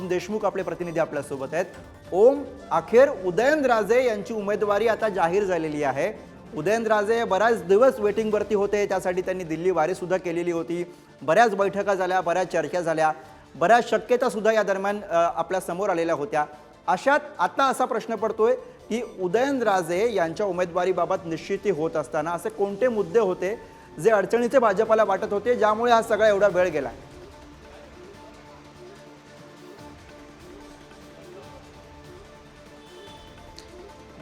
ओम देशमुख आपले प्रतिनिधी आपल्यासोबत आहेत. ओम अखेर उदयनराजे यांची उमेदवारी आता जाहीर झालेली आहे. उदयनराजे बऱ्याच दिवस वेटिंगवरती होते त्यासाठी त्यांनी दिल्ली वारीसुद्धा केलेली होती. बऱ्याच बैठका झाल्या बऱ्याच चर्चा झाल्या. बऱ्याच शक्यतासुद्धा या दरम्यान आपल्यासमोर आलेल्या होत्या. अशात आता असा प्रश्न पडतोय की उदयनराजे यांच्या उमेदवारीबाबत निश्चिती होत असताना असे कोणते मुद्दे होते जे अडचणीचे भाजपाला वाटत होते ज्यामुळे हा सगळा एवढा वेळ गेला?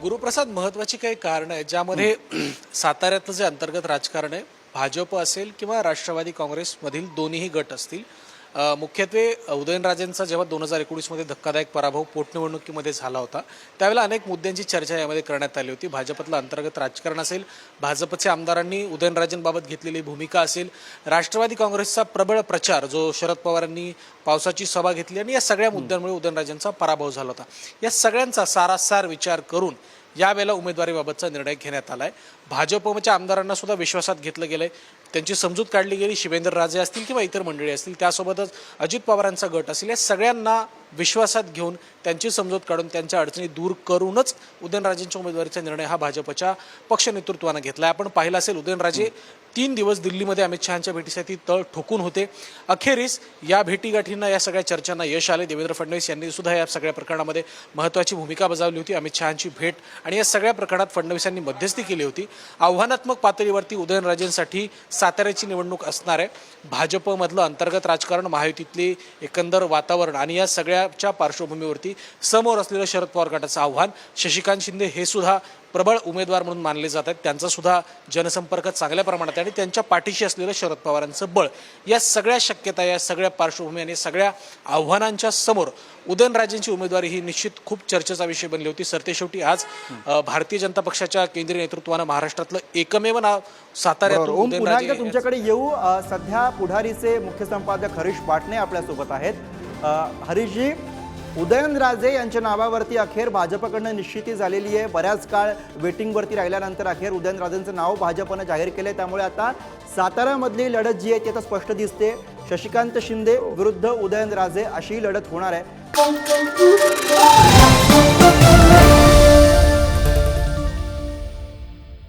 गुरुप्रसाद महत्वाची काही कारण आहे ज्यामध्ये साताऱ्यातलं जे अंतर्गत राजकारण आहे भाजप असेल किंवा राष्ट्रवादी काँग्रेसमधील दोन्हीही गट असतील मुख्यत्वे उदयनराजेंचा जेव्हा दोन हजार एकोणीसमध्ये धक्कादायक पराभव पोटनिवडणुकीमध्ये झाला होता त्यावेळेला अनेक मुद्द्यांची चर्चा यामध्ये करण्यात आली होती. भाजपतलं अंतर्गत राजकारण असेल भाजपचे आमदारांनी उदयनराजेंबाबत घेतलेली भूमिका असेल राष्ट्रवादी काँग्रेसचा प्रबळ प्रचार जो शरद पवारांनी पावसाची सभा घेतली आणि या सगळ्या मुद्द्यांमुळे उदयनराजेंचा पराभव झाला होता. या सगळ्यांचा सारासार विचार करून यावेळेला उमेदवारीबाबतचा निर्णय घेण्यात आलाय. भाजपच्या आमदारांना सुद्धा विश्वासात घेतलं गेलंय. त्यांची समजूत काढली गेली. शिवेंद्र राजे असतील किंवा इतर मंडळी असतील त्यासोबतच अजित पवारांचा गट असेल या सगळ्यांना विश्वासात घेऊन त्यांची समजूत काढून त्यांच्या अडचणी दूर करूनच उदयनराजेंच्या उमेदवारीचा निर्णय हा भाजपच्या पक्ष नेतृत्वानं घेतला आपण पाहिलं असेल उदयनराजे तीन दिवस दिल्लीमध्ये अमित शहाच्या भेटीसाठी तळ ठोकून होते. अखेरीस या भेटीगाठींना या सगळ्या चर्चांना यश आले. देवेंद्र फडणवीस यांनी सुद्धा या सगळ्या प्रकरणामध्ये महत्त्वाची भूमिका बजावली होती. अमित शहाची भेट आणि या सगळ्या प्रकरणात फडणवीसांनी मध्यस्थी केली होती. आव्हानात्मक पातळीवरती उदयनराजेंसाठी साताऱ्याची निवडणूक असणार आहे. भाजपमधलं अंतर्गत राजकारण महायुतीतले एकंदर वातावरण आणि या सगळ्याच्या पार्श्वभूमीवरती समोर असलेलं शरद पवार गटाचं आव्हान शशिकांत शिंदे हे सुद्धा प्रबळ उमेदवार म्हणून मानले जात आहेत. त्यांचा सुद्धा जनसंपर्क चांगल्या प्रमाणात आहे आणि त्यांच्या पाठीशी असलेलं शरद पवारांचं बळ. या सगळ्या शक्यता या सगळ्या पार्श्वभूमी आणि सगळ्या आव्हानांच्या समोर उदयनराजेंची उमेदवारी ही निश्चित खूप चर्चेचा विषय बनली होती. सरतेशेवटी आज भारतीय जनता पक्षाच्या केंद्रीय नेतृत्वानं महाराष्ट्रातलं एकमेव नाव साताऱ्यातून तुमच्याकडे येऊ. सध्या पुढारीचे मुख्य संपादक हरीश पाटणे आपल्यासोबत आहेत. हरीशजी उदयनराजे यांच्या नावावरती अखेर भाजपकडनं निश्चिती झालेली आहे. बऱ्याच काळ वेटिंगवरती राहिल्यानंतर अखेर उदयनराजेंचं नाव भाजपनं जाहीर केलं त्यामुळे आता साताऱ्यामधली लढत जी आहे ती आता स्पष्ट दिसते. शशिकांत शिंदे विरुद्ध उदयनराजे अशी लढत होणार आहे.